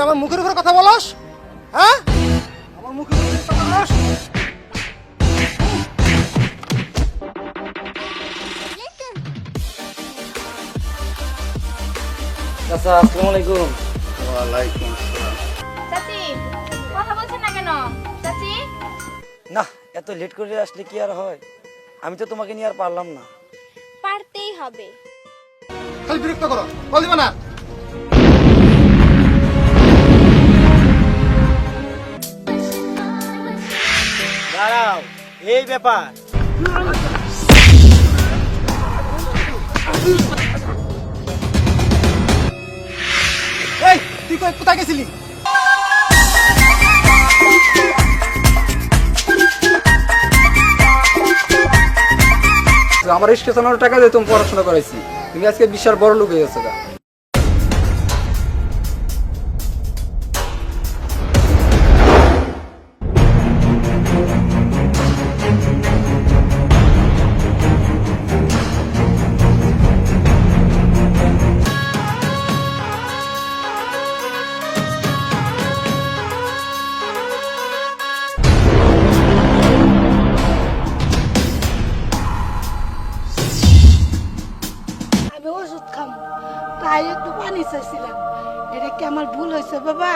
তুই আমার মুখের উপরে কথা বলস? হ্যাঁ? আমার মুখের উপরে কথা বলস? চাচা আসসালামু আলাইকুম ওয়ালাইকুম আসসালাম। চাচি কথা বলছেন না কেন? চাচি? না এত লেট করে আসলে কি আর হয়? আমি তো তোমাকে নিয়ে আর পারলাম না। পারতেই হবে। খালি বিরক্ত করো বল দিবা না। দাঁড়াও এই ব্যাপার। এই তুই কই কোথায় গেছিলি? আমার স্টেশন চালানোর টাকা দিয়ে তুমি পড়াশোনা করাইছি। তুমি আজকে বিশাল বড় লোক হয়ে গেছো আমি ওষুধ খাম। তাই একটু পানি চাইছিলাম। এটা কি আমার ভুল হয়েছে বাবা?